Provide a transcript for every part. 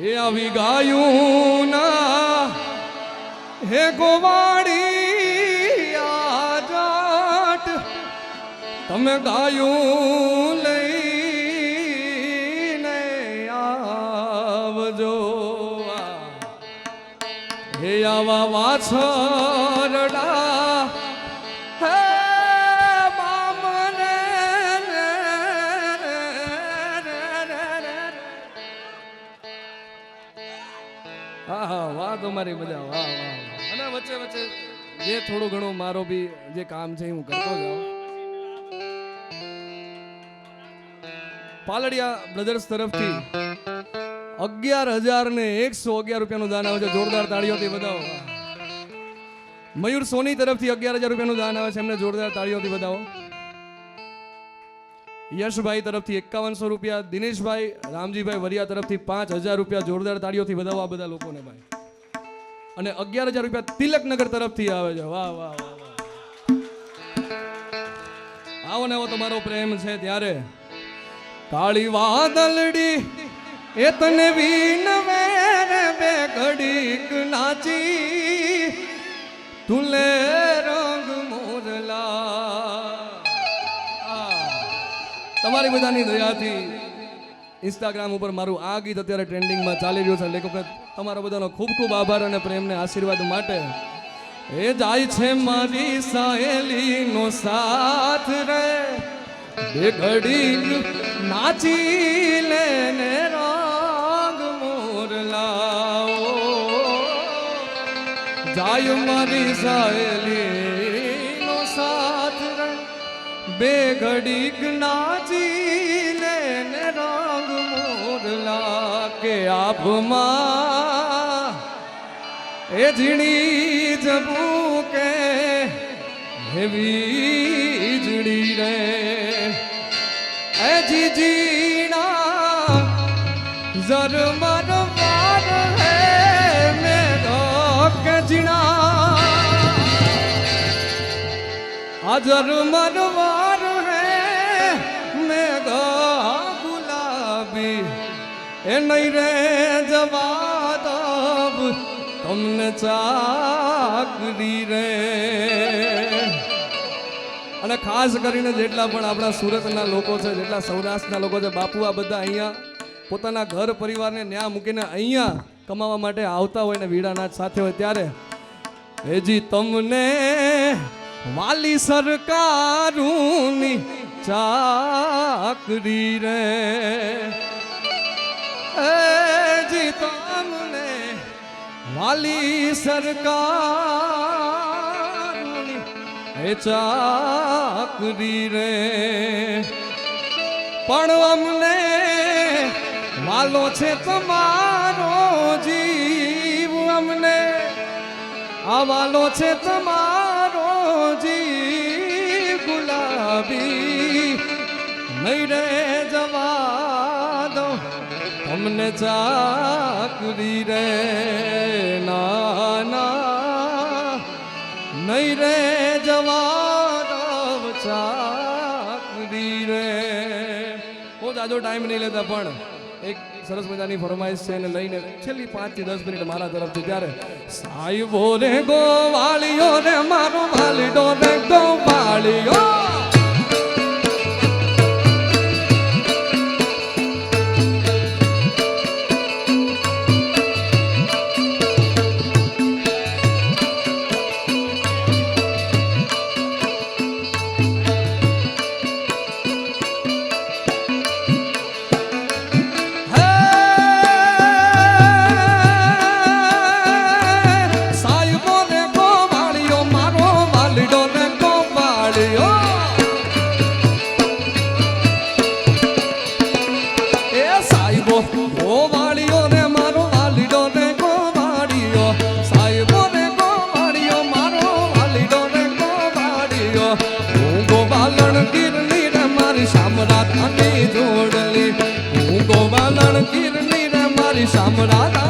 એ આવી ગાયું ના. હે ગોવાળી આજાટ તમે ગાયું લઈને આવજો. હે આવા વાછરડા હા હા વાહ તમારી મજા વાહ વાહ. અને વચ્ચે વચ્ચે જે થોડું ઘણું મારો બી જે કામ છે હું કરતો જાઉં પાલડિયા બ્રધર્સ તરફથી અગિયાર હજાર ને એકસો અગિયાર રૂપિયાનું દાન આવે છે. જોરદાર તાળીઓથી બતાવો મયુર સોની તરફથી અગિયાર હજાર રૂપિયાનું દાન આવે છે. એમને જોરદાર તાળીઓથી વધાવો. યશભાઈ તરફથી એકાવનસો રૂપિયા, દિનેશભાઈ, રામજીભાઈ વરિયા તરફથી પાંચ હજાર રૂપિયા જોરદાર તાળીઓથી વધાવો આ બધા લોકોને ભાઈ. અને અગિયાર હજાર રૂપિયા તિલકનગર તરફથી આવે છે. વાહ વાહ આવો ને આવો તમારો પ્રેમ છે ત્યારે. કાળી વાદળડી, એ તને વીનવે રે બે ઘડીક નાચી. તુલે રો તમારી બધાની દયાથી ઇન્સ્ટાગ્રામ ઉપર મારું આ ગીત અત્યારે ટ્રેન્ડિંગમાં ચાલી રહ્યું છે. લેખકો તમારો બધાનો ખૂબ ખૂબ આભાર અને પ્રેમને આશીર્વાદ માટે. એ જાય છે મારી સાહેલીનો સાથ રે. બે ઘડી નાચી લેને રંગ મોરલાઓ. જાય મારી રે બે ઘડીક નાચી લેને રંગ મોરલા કે આભમાં. એ ઝીણી જબું કે હેવી જડી રે. એ જીજીના ઝરમર વાર હે મેરો કે જીણા આ મરવાર હે એ નહીં રે જવા દબ તમને ચાકરી રે. અને ખાસ કરીને જેટલા પણ આપણા સુરતના લોકો છે, જેટલા સૌરાષ્ટ્રના લોકો છે, બાપુ આ બધા અહીંયા પોતાના ઘર પરિવારને ન્યા મૂકીને અહીંયા કમાવા માટે આવતા હોય ને વીડાનાથ સાથે હોય ત્યારે હેજી તમને વાલી સરકારની ચાકરી રે. વાલી સરકાર એ ચાકરી રે. પણ અમને વાલો છે તમારો જીવ અમને. આવાલો છે તમારો જીવ ગુલાબી નહીં રે. તમને ચાકરી રે ના ના નહીં રે જવાબ ચાકરી રે. બહુ જાજો ટાઈમ નહીં લેતા, પણ એક સરસ મજાની ફરમાઈશ છે એને લઈને છેલ્લી પાંચથી દસ મિનિટ મારા તરફથી ત્યારે સાહેબો રે ગોવાળીઓ રે મારો વાલીડો રે ગોવાળીઓ. સાહેબો ગોવાળીઓ રે મારો વાલીડો રે ગોવાળીઓ સાહેબો રે ગોવાળીઓ. મારો વાલીડો મારી શામરાતાની જોડલી. હું ગોવાલણ ગીરની રે મારી શામરાતાની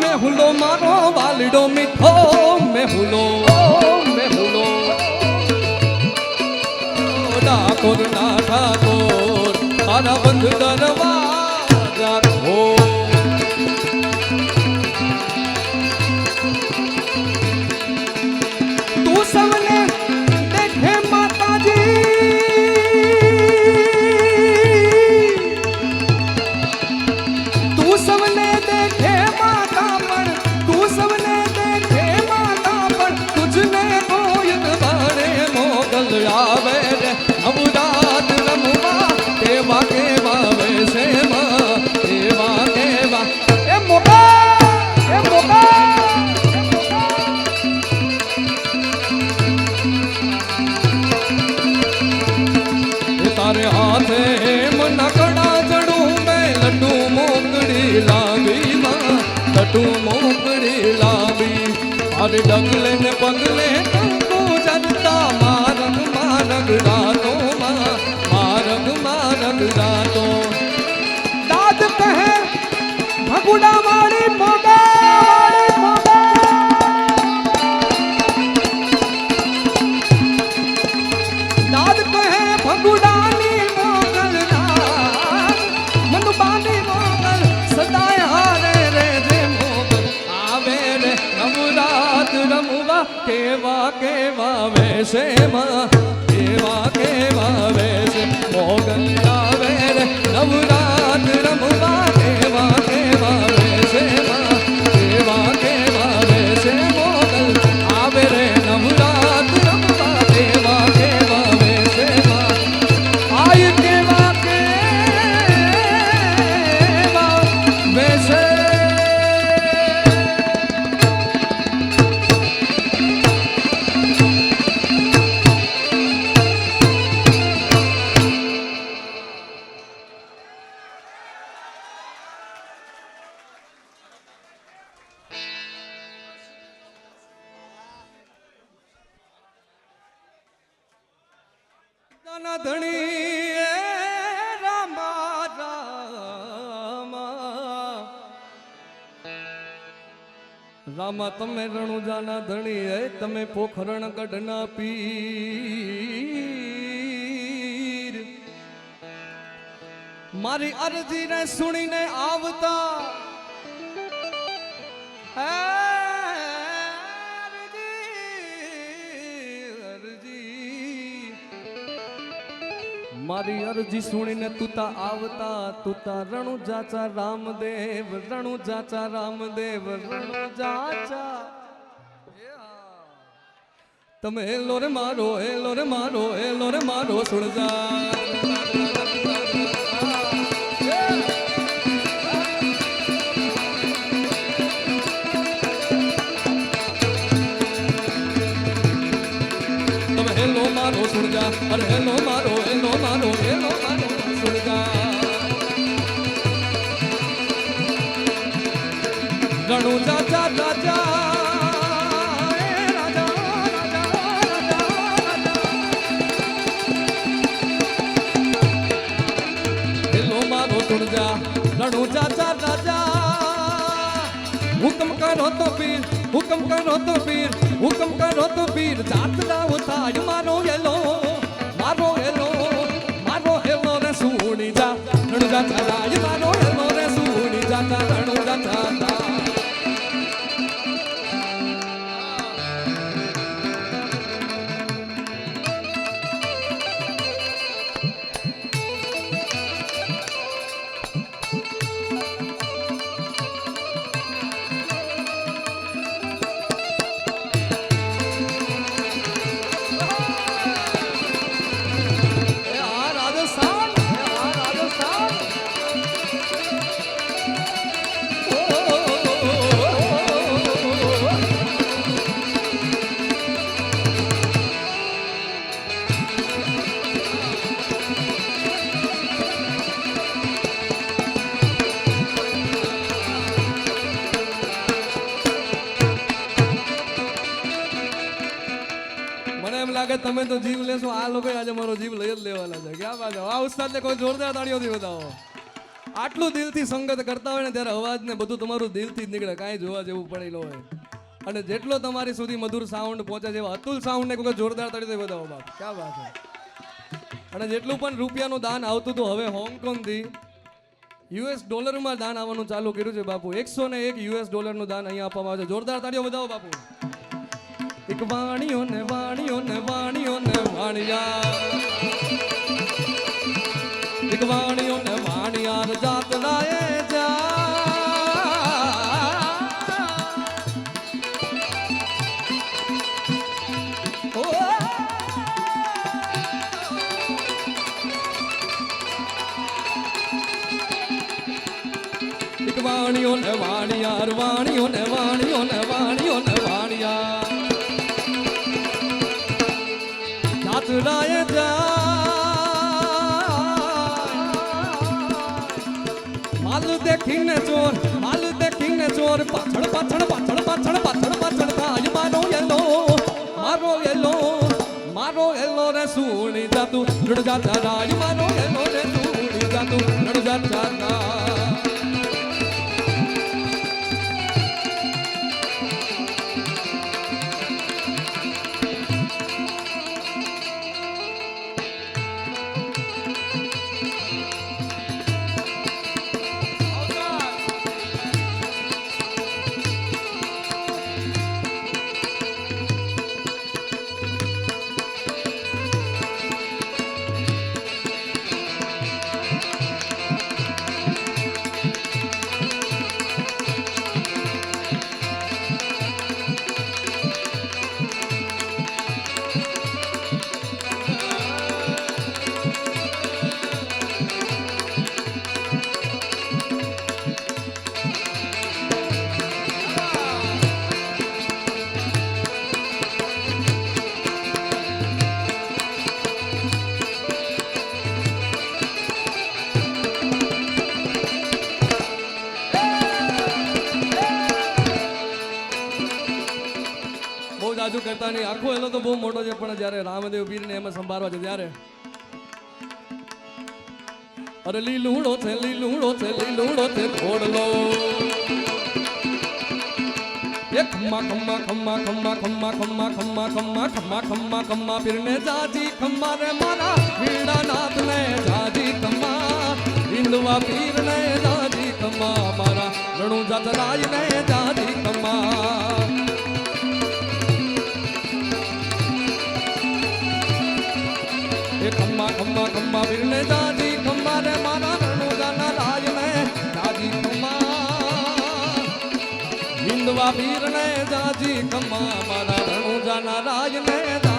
મેહુલો મારો વાલડો મીઠો મેહુલો મેહુલો ડાકોર ના ઠાકોર મારા બંધ દરવા માં લડુ મોકડી લાવી. અરે ડગલે ને પગલે કંકુ જનતા મારગ મારગ રાતો મારગ મારગ રાતો. દાદ કહે, ભગુડા કેવા વેશે રામા તમે રણુજાના ધણી એ તમે પોખરણ ગઢના પીર. મારી અરજીને સુણીને આવતા મારી અરજી સુણીને તુતા આવતા તુતા રણુ જાચા રામદેવ, રણુ જાચા રામદેવ, રણુ જાચા. તમે એલો રે મારો એલો રે મારો એલો રે મારો સુણજા તમે હેલો મારો સુણજા અરે હેલો મારો રણુ દાદા દાદા રણુ ચાચા રાજા હુકમ કરો તો પીર, હુકમ કરો તો પીર, હુકમ કરો તો પીર. જાત ના થાય મારો હેલો મારો હેલો મારો હેલો રે સુણી જા. રણુ ચાચા રાજ મારો હેલો રે સુણી જાતા રણુ ચાચા ક્યાં આ ઉસ્તાદને કોઈ જોરદાર તાળીઓથી બતાવો. આટલું દિલથી સંગત કરતા હોય ને ત્યારે અવાજ ને બધું તમારું દિલથી જ નીકળે. કાંઈ જોવા જેવું પડેલો હોય. અને જેટલો તમારી સુધી મધુર સાઉન્ડ પહોંચે છે એવા અતુલ સાઉન્ડ ને કોઈ જોરદાર તરીકે બતાવો બાપ. ક્યાં વાત છે? અને જેટલું પણ રૂપિયાનું દાન આવતું હતું હવે હોંગકોંગથી યુએસ ડોલરમાં દાન આવવાનું ચાલુ કર્યું છે બાપુ. એકસો ને એક યુએસ ડોલરનું દાન અહીંયા આપવામાં આવે છે. જોરદાર તાળીઓ બતાવો બાપુ. એક વાણીઓ ને વાણીઓ ને વાણીઓ ને વાણિયા. ભગવાણીઓને વાણિયાર જાત લાયે. ચોર માલ દેખીને ચોર પાછળ પાછળ પાછળ પાછળ પાછળ પાછળ થાય. મારો એલો મારો એલો મારો એલો રે સુણી જાતું. રડ જાતા રાજ, મારો એલો રે સુણી જાતું. રડ જાતા નહીં આખો એનો તો બહુ મોટો છે પણ જ્યારે રામદેવ પીરને એમાં સંભાળવા છે ત્યારે અરે લીલુડો છે લીલુડો છે લીલુડો છે ખોડલો એ ખમ્મા ખમ્મા ખમ્મા ખમ્મા ખમ્મા ખમ્મા ખમ્મા ખમ્મા ખમ્મા ખમ્મા ખમ્મા પીરને જાજી ખમ્મા રે મારા વીડા નાથ ને જાજી ખમ્મા હિન્દવા પીર ને જાજી ખમ્મા મારા રણુ જાતરાજ ને જાજી ખમ્મા મારા ખમ્મા ખમ્મા વીરને દાદી ખમ્મા રે મારા રણુદાના રાજને દાદી ખમ્મા હિંદવા વીરને દાદી ખમ્મા મારા રણુદાના રાજને દાદી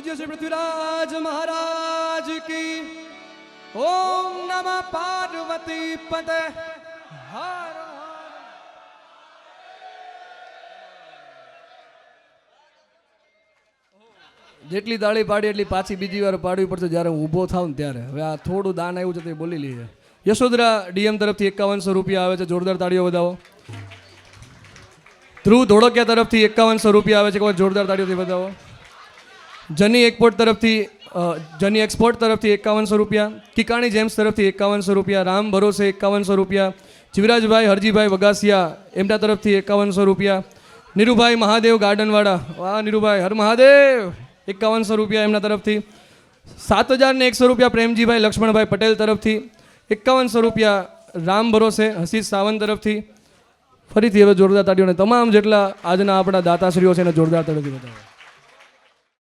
પૂજ્ય શ્રી પૃથ્વીરાજ મહારાજ કી. ઓમ નમઃ પાર્વતી પતે હર જેટલી તાળી પાડી, એટલી પાછી બીજી વાર પાડવી પડશે જ્યારે હું ઊભો થાઉં ત્યારે. હવે આ થોડું દાન આવ્યું છે તે બોલી લઈએ. યશોદરા ડીએમ તરફથી એકાવનસો રૂપિયા આવે છે. જોરદાર તાળીઓ વધાવો. ધ્રુવ ધોળકિયા તરફથી એકાવનસો રૂપિયા આવે છે. જોરદાર તાળીઓથી વધાવો. જની એક્સપોર્ટ તરફથી જની એક્સપોર્ટ તરફથી એકાવનસો રૂપિયા, કિકાણી જેમ્સ તરફથી એકાવનસો રૂપિયા, રામ ભરોસે એકાવનસો રૂપિયા, જીવરાજભાઈ હરજીભાઈ વગાસિયા એમના તરફથી એકાવનસો રૂપિયા, નીરુભાઈ મહાદેવ ગાર્ડનવાળા, વાહ નીરુભાઈ, હર મહાદેવ, એકાવનસો રૂપિયા એમના તરફથી, સાત હજાર ને એકસો રૂપિયા પ્રેમજીભાઈ લક્ષ્મણભાઈ પટેલ તરફથી, એકાવનસો રૂપિયા રામ ભરોસે હસીસ સાવંત તરફથી, ફરીથી હવે જોરદાર તાળીઓને તમામ જેટલા આજના આપણા દાતાશ્રીઓ છે એને જોરદાર તાળીઓથી બતાવો.